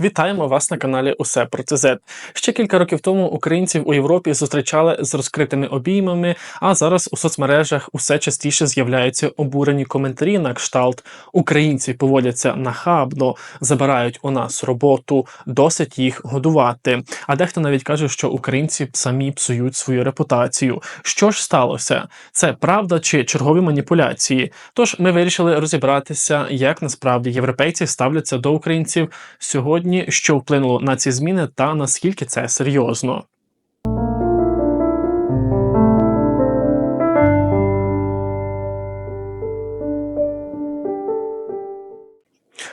Вітаємо вас на каналі Усе про ЦЗ. Ще кілька років тому українців у Європі зустрічали з розкритими обіймами, а зараз у соцмережах усе частіше з'являються обурені коментарі на кшталт Українці поводяться нахабно, забирають у нас роботу, досить їх годувати. А дехто навіть каже, що українці самі псують свою репутацію. Що ж сталося? Це правда чи чергові маніпуляції? Тож ми вирішили розібратися, як насправді європейці ставляться до українців сьогодні, що вплинуло на ці зміни, та наскільки це серйозно.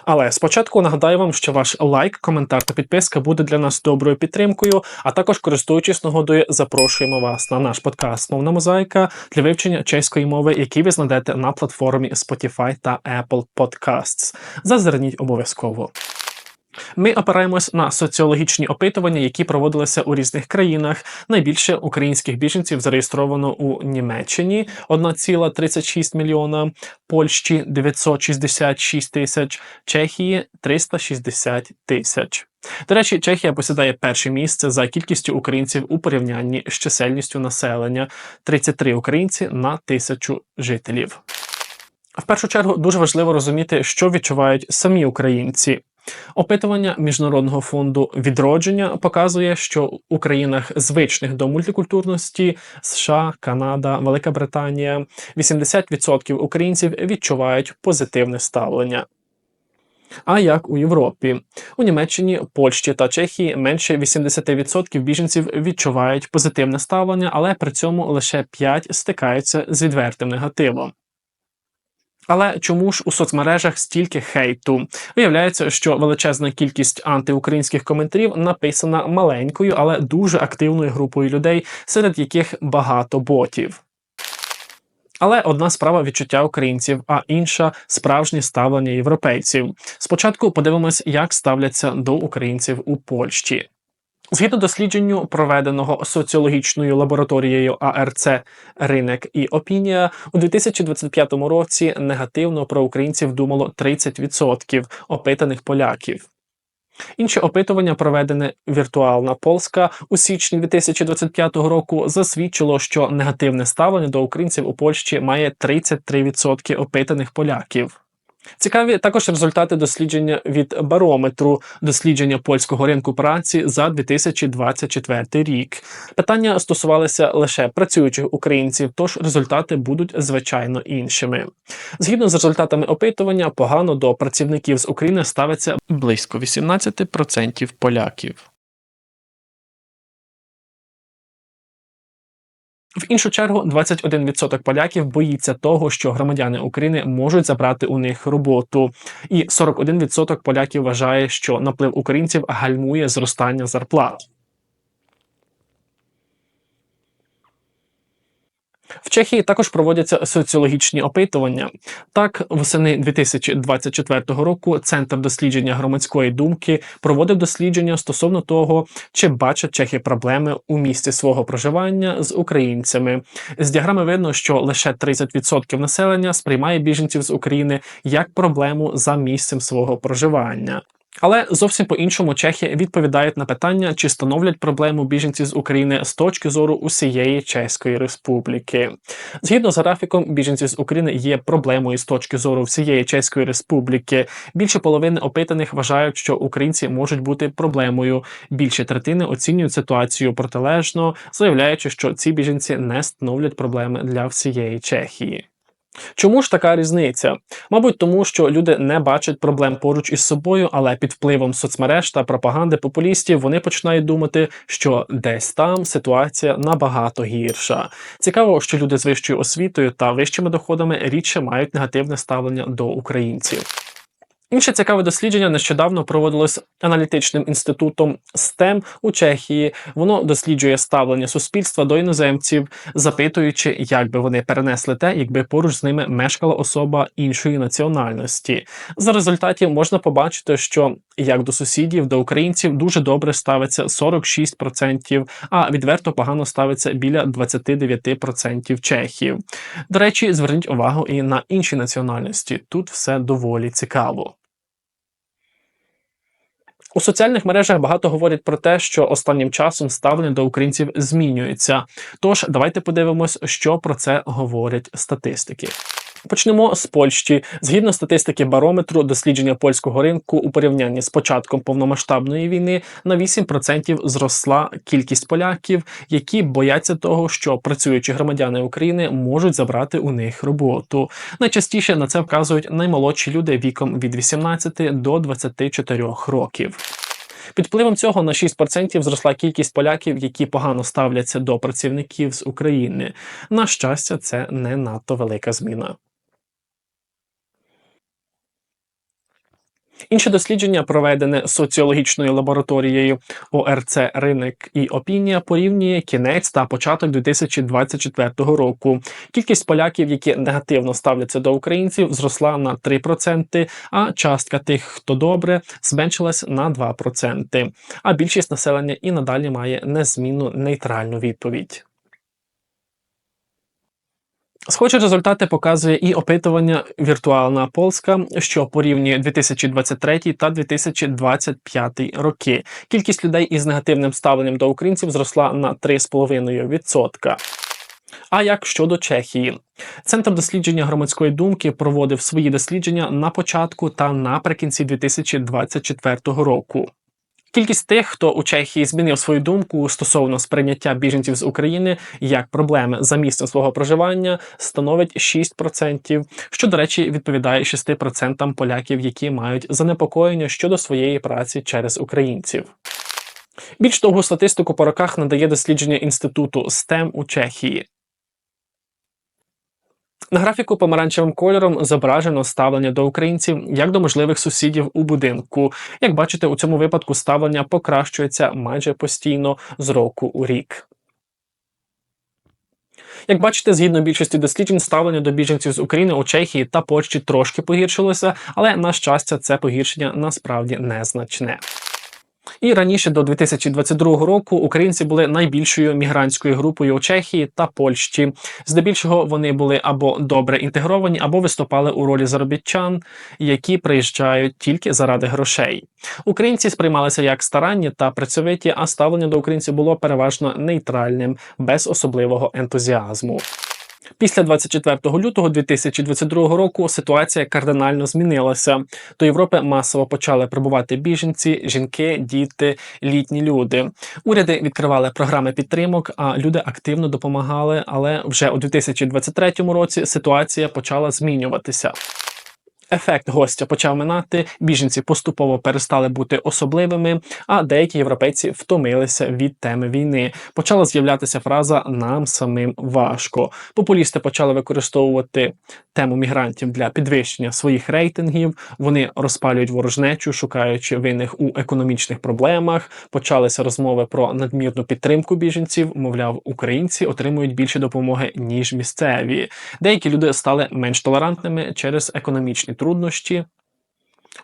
Але спочатку нагадаю вам, що ваш лайк, коментар та підписка буде для нас доброю підтримкою. А також, користуючись нагодою, запрошуємо вас на наш подкаст Мовна мозаїка для вивчення чеської мови, який ви знайдете на платформі Spotify та Apple Podcasts. Зазирніть обов'язково. Ми опираємось на соціологічні опитування, які проводилися у різних країнах. Найбільше українських біженців зареєстровано у Німеччині 1,36 мільйона, Польщі 966 тисяч, Чехії 360 тисяч. До речі, Чехія посідає перше місце за кількістю українців у порівнянні з чисельністю населення 33 українці на тисячу жителів. В першу чергу дуже важливо розуміти, що відчувають самі українці. Опитування міжнародного фонду відродження показує, що у країнах звичних до мультикультурності США, Канада, Велика Британія 80% українців відчувають позитивне ставлення. А як у Європі? У Німеччині, Польщі та Чехії менше 80% біженців відчувають позитивне ставлення, але при цьому лише 5 стикаються з відвертим негативом. Але чому ж у соцмережах стільки хейту? Виявляється, що величезна кількість антиукраїнських коментарів написана маленькою, але дуже активною групою людей, серед яких багато ботів. Але одна справа відчуття українців, а інша справжнє ставлення європейців. Спочатку подивимось, як ставляться до українців у Польщі. Згідно дослідженню, проведеного соціологічною лабораторією АРЦ Ринок і Опінія, у 2025 році негативно про українців думало 30% опитаних поляків. Інше опитування, проведене віртуальна Полська у січні 2025 року, засвідчило, що негативне ставлення до українців у Польщі має 33% опитаних поляків. Цікаві також результати дослідження від барометру дослідження польського ринку праці за 2024 рік. Питання стосувалися лише працюючих українців, тож результати будуть звичайно іншими. Згідно з результатами опитування, погано до працівників з України ставиться близько 18% поляків. В іншу чергу, 21% поляків боїться того, що громадяни України можуть забрати у них роботу, і 41% поляків вважає, що наплив українців гальмує зростання зарплат. В Чехії також проводяться соціологічні опитування. Так, восени 2024 року Центр дослідження громадської думки проводив дослідження стосовно того, чи бачать чехи проблеми у місці свого проживання з українцями. З діаграми видно, що лише 30% населення сприймає біженців з України як проблему за місцем свого проживання. Але зовсім по-іншому чехи відповідають на питання, чи становлять проблему біженців з України з точки зору усієї Чеської Республіки. Згідно з графіком, біженці з України є проблемою з точки зору всієї Чеської Республіки. Більше половини опитаних вважають, що українці можуть бути проблемою. Більше третини оцінюють ситуацію протилежно, заявляючи, що ці біженці не становлять проблеми для всієї Чехії. Чому ж така різниця? Мабуть, тому що люди не бачать проблем поруч із собою, але під впливом соцмереж та пропаганди популістів вони починають думати, що десь там ситуація набагато гірша. Цікаво, що люди з вищою освітою та вищими доходами рідше мають негативне ставлення до українців. Інше цікаве дослідження нещодавно проводилось аналітичним інститутом STEM у Чехії. Воно досліджує ставлення суспільства до іноземців, запитуючи, як би вони перенесли те, якби поруч з ними мешкала особа іншої національності. За результатів можна побачити, що як до сусідів, до українців дуже добре ставиться 46%, а відверто погано ставиться біля 29% чехів. До речі, зверніть увагу і на інші національності. Тут все доволі цікаво. У соціальних мережах багато говорять про те, що останнім часом ставлення до українців змінюється. Тож давайте подивимось, що про це говорять статистики. Почнемо з Польщі. Згідно статистики барометру, дослідження польського ринку у порівнянні з початком повномасштабної війни на 8% зросла кількість поляків, які бояться того, що працюючі громадяни України можуть забрати у них роботу. Найчастіше на це вказують наймолодші люди віком від 18 до 24 років. Під впливом цього на 6% зросла кількість поляків, які погано ставляться до працівників з України. На щастя, це не надто велика зміна. Інше дослідження, проведене соціологічною лабораторією ОРЦ Ринок і Опінія, порівнює кінець та початок 2024 року. Кількість поляків, які негативно ставляться до українців, зросла на 3%, а частка тих, хто добре, зменшилась на 2%. А більшість населення і надалі має незмінну нейтральну відповідь. Схожі результати показує і опитування Віртуальна Полська, що порівнює 2023 та 2025 роки. Кількість людей із негативним ставленням до українців зросла на 3,5%. А як щодо Чехії, центр дослідження громадської думки проводив свої дослідження на початку та наприкінці 2024 року. Кількість тих, хто у Чехії змінив свою думку стосовно сприйняття біженців з України як проблеми за місцем свого проживання, становить 6%, що, до речі, відповідає 6% поляків, які мають занепокоєння щодо своєї праці через українців. Більш довгу статистику по роках надає дослідження інституту STEM у Чехії. На графіку помаранчевим кольором зображено ставлення до українців як до можливих сусідів у будинку. Як бачите, у цьому випадку ставлення покращується майже постійно з року у рік. Як бачите, згідно більшості досліджень, ставлення до біженців з України у Чехії та Польщі трошки погіршилося, але на щастя, це погіршення насправді незначне. І раніше до 2022 року українці були найбільшою мігрантською групою у Чехії та Польщі. Здебільшого вони були або добре інтегровані, або виступали у ролі заробітчан, які приїжджають тільки заради грошей. Українці сприймалися як старанні та працьовиті, а ставлення до українців було переважно нейтральним, без особливого ентузіазму. Після 24 лютого 2022 року ситуація кардинально змінилася. До Європи масово почали прибувати біженці, жінки, діти, літні люди. Уряди відкривали програми підтримок, а люди активно допомагали. Але вже у 2023 році ситуація почала змінюватися. Ефект гостя почав минати, біженці поступово перестали бути особливими, а деякі європейці втомилися від теми війни. Почала з'являтися фраза Нам самим важко. Популісти почали використовувати тему мігрантів для підвищення своїх рейтингів. Вони розпалюють ворожнечу, шукаючи винних у економічних проблемах. Почалися розмови про надмірну підтримку біженців. Мовляв, українці отримують більше допомоги ніж місцеві. Деякі люди стали менш толерантними через економічні труднощі.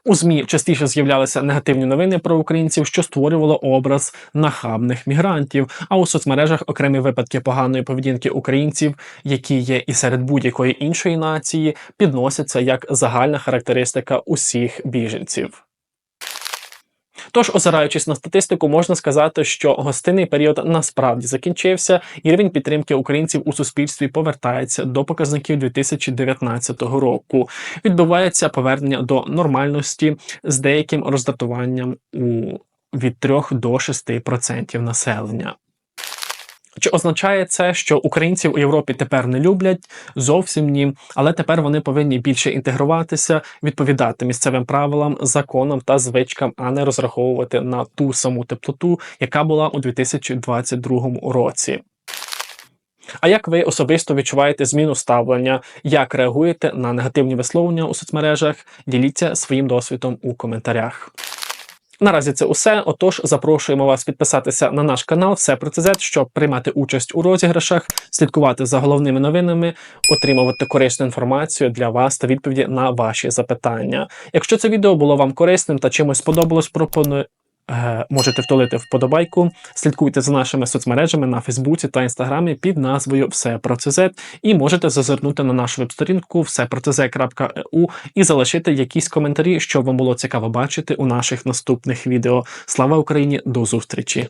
У ЗМІ частіше з'являлися негативні новини про українців, що створювало образ нахабних мігрантів. А у соцмережах окремі випадки поганої поведінки українців, які є і серед будь-якої іншої нації, підносяться як загальна характеристика усіх біженців. Тож, озираючись на статистику, можна сказати, що гостинний період насправді закінчився, і рівень підтримки українців у суспільстві повертається до показників 2019 року. Відбувається повернення до нормальності з деяким роздратуванням у від 3 до 6% населення. Чи означає це, що українців у Європі тепер не люблять? Зовсім ні. Але тепер вони повинні більше інтегруватися, відповідати місцевим правилам, законам та звичкам, а не розраховувати на ту саму теплоту, яка була у 2022 році. А як ви особисто відчуваєте зміну ставлення? Як реагуєте на негативні висловлення у соцмережах? Діліться своїм досвідом у коментарях. Наразі це усе. Отож, запрошуємо вас підписатися на наш канал Все про ЦЗ, щоб приймати участь у розіграшах, слідкувати за головними новинами, отримувати корисну інформацію для вас та відповіді на ваші запитання. Якщо це відео було вам корисним та чимось сподобалось, пропоную. Е, можете втулити вподобайку. Слідкуйте за нашими соцмережами на Фейсбуці та Інстаграмі під назвою Все про ЦЗ. І можете зазирнути на нашу веб-сторінку всепроцз.eu і залишити якісь коментарі, що вам було цікаво бачити у наших наступних відео. Слава Україні! До зустрічі!